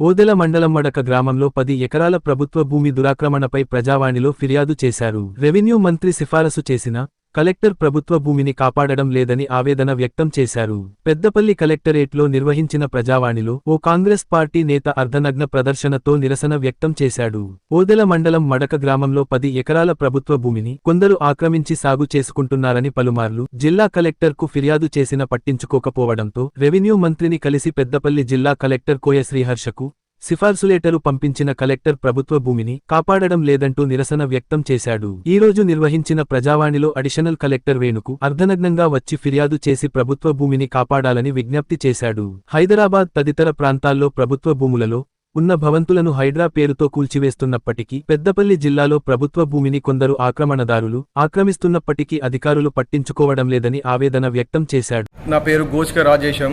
ఓదెల మండలం మడక గ్రామంలో పది ఎకరాల ప్రభుత్వ భూమి దురాక్రమణపై ప్రజావాణిలో ఫిర్యాదు చేశారు. రెవెన్యూ మంత్రి సిఫారసు చేసిన కలెక్టర్ ప్రభుత్వ భూమిని కాపాడడం లేదని ఆవేదన వ్యక్తం చేశారు. పెద్దపల్లి కలెక్టరేట్లో నిర్వహించిన ప్రజావాణిలో ఓ కాంగ్రెస్ పార్టీ నేత అర్ధనగ్న ప్రదర్శనతో నిరసన వ్యక్తం చేశాడు. ఓదెల మండలం మడక గ్రామంలో పది ఎకరాల ప్రభుత్వ భూమిని కొందరు ఆక్రమించి సాగు చేసుకుంటున్నారని పలుమార్లు జిల్లా కలెక్టర్కు ఫిర్యాదు చేసిన పట్టించుకోకపోవడంతో రెవెన్యూ మంత్రిని కలిసి పెద్దపల్లి జిల్లా కలెక్టర్ కోయ శ్రీహర్షకు సిఫార్సులేటరు పంపించిన కలెక్టర్ ప్రభుత్వ భూమిని కాపాడడం లేదంటూ నిరసన వ్యక్తం చేశాడు. ఈ రోజు నిర్వహించిన ప్రజావాణిలో అడిషనల్ కలెక్టర్ వేణుకు అర్ధనగ్నంగా వచ్చి ఫిర్యాదు చేసి ప్రభుత్వ భూమిని కాపాడాలని విజ్ఞప్తి చేశాడు. హైదరాబాద్ తదితర ప్రాంతాల్లో ప్రభుత్వ భూములలో ఉన్న భవంతులను హైడ్రా పేరుతో కూల్చివేస్తున్నప్పటికీ పెద్దపల్లి జిల్లాలో ప్రభుత్వ భూమిని కొందరు ఆక్రమణదారులు ఆక్రమిస్తున్నప్పటికీ అధికారులు పట్టించుకోవడం లేదని ఆవేదన వ్యక్తం చేశాడు. నా పేరు గోచిక రాజేశం.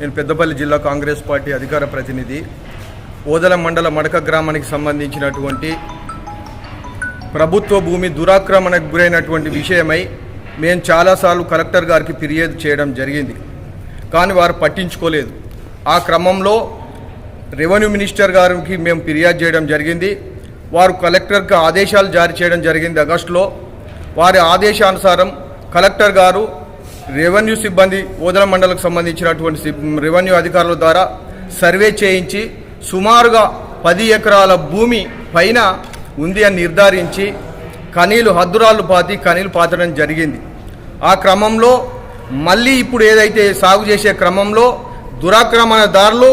నేను పెద్దపల్లి జిల్లా కాంగ్రెస్ పార్టీ అధికార ప్రతినిధి. ఓదల మండల మడక గ్రామానికి సంబంధించినటువంటి ప్రభుత్వ భూమి దురాక్రమణకు గురైనటువంటి విషయమై మేము చాలాసార్లు కలెక్టర్ గారికి ఫిర్యాదు చేయడం జరిగింది. కానీ వారు పట్టించుకోలేదు. ఆ క్రమంలో రెవెన్యూ మినిస్టర్ గారికి మేము ఫిర్యాదు చేయడం జరిగింది. వారు కలెక్టర్కి ఆదేశాలు జారీ చేయడం జరిగింది ఆగస్టులో. వారి ఆదేశానుసారం కలెక్టర్ గారు రెవెన్యూ సిబ్బంది ఓదల మండలకు సంబంధించినటువంటి రెవెన్యూ అధికారుల ద్వారా సర్వే చేయించి సుమారుగా పది ఎకరాల భూమి పైన ఉంది అని నిర్ధారించి కనీలు హద్దురాళ్ళు పాతి కనీలు పాతడం జరిగింది. ఆ క్రమంలో మళ్ళీ ఇప్పుడు ఏదైతే సాగు చేసే క్రమంలో దురాక్రమణదారులు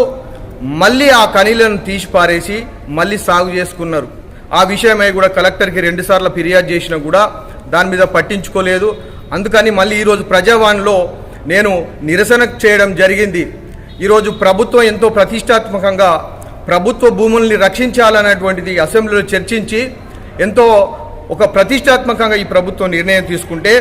మళ్ళీ ఆ కనీలను తీసి పారేసి మళ్ళీ సాగు చేసుకున్నారు. ఆ విషయమై కూడా కలెక్టర్కి రెండుసార్లు ఫిర్యాదు చేసినా కూడా దాని మీద పట్టించుకోలేదు. అందుకని మళ్ళీ ఈరోజు ప్రజావాణిలో నేను నిరసన చేయడం జరిగింది. ఈరోజు ప్రభుత్వం ఎంతో ప్రతిష్టాత్మకంగా ప్రభుత్వ భూముల్ని రక్షించాలనేటువంటిది అసెంబ్లీలో చర్చించి ఎంతో ఒక ప్రతిష్టాత్మకంగా ఈ ప్రభుత్వం నిర్ణయం తీసుకుంటే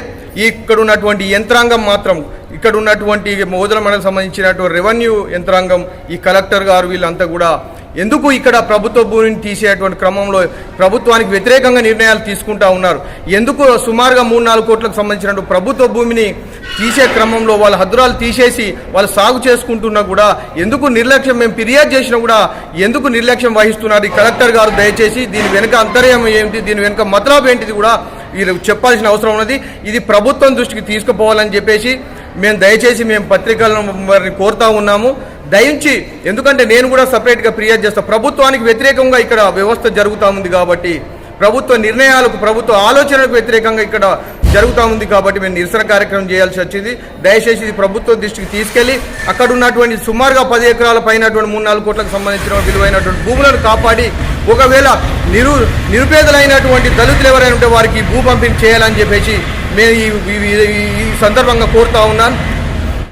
ఇక్కడ ఉన్నటువంటి యంత్రాంగం మాత్రం ఇక్కడ ఉన్నటువంటి మోదల మండలం సంబంధించినటువంటి రెవెన్యూ యంత్రాంగం ఈ కలెక్టర్ గారు వీళ్ళంతా కూడా ఎందుకు ఇక్కడ ప్రభుత్వ భూమిని తీసేటువంటి క్రమంలో ప్రభుత్వానికి వ్యతిరేకంగా నిర్ణయాలు తీసుకుంటా ఉన్నారు? ఎందుకు సుమారుగా మూడు నాలుగు కోట్లకు సంబంధించిన ప్రభుత్వ భూమిని తీసే క్రమంలో వాళ్ళ హద్దురాలు తీసేసి వాళ్ళు సాగు చేసుకుంటున్నా కూడా ఎందుకు నిర్లక్ష్యం మేము ఫిర్యాదు చేసినా కూడా ఎందుకు నిర్లక్ష్యం వహిస్తున్నారు? ఈ కలెక్టర్ గారు దయచేసి దీని వెనుక అంతర్యం ఏంటి? దీని వెనుక మతలబు ఏంటిది కూడా వీరు చెప్పాల్సిన అవసరం ఉన్నది. ఇది ప్రభుత్వం దృష్టికి తీసుకుపోవాలని చెప్పేసి మేము దయచేసి మేము పత్రికలను వారిని కోరుతా ఉన్నాము. దయించి ఎందుకంటే నేను కూడా సపరేట్గా ఫిర్యాదు చేస్తాను ప్రభుత్వానికి వ్యతిరేకంగా ఇక్కడ వ్యవస్థ జరుగుతూ ఉంది కాబట్టి ప్రభుత్వ నిర్ణయాలకు ప్రభుత్వ ఆలోచనలకు వ్యతిరేకంగా ఇక్కడ జరుగుతూ ఉంది కాబట్టి మేము నిరసన కార్యక్రమం చేయాల్సి వచ్చింది. దయచేసి ఇది ప్రభుత్వ దృష్టికి తీసుకెళ్ళి అక్కడ ఉన్నటువంటి సుమారుగా పది ఎకరాల పైనటువంటి మూడు నాలుగు కోట్లకు సంబంధించిన విలువైనటువంటి భూములను కాపాడి ఒకవేళ నిరు నిరుపేదలైనటువంటి దళితులు ఎవరైనా ఉంటే వారికి భూ పంపిణీ చేయాలని చెప్పేసి మేము ఈ- ఈ- ఈ సందర్భంగా కోరుతా ఉన్నాను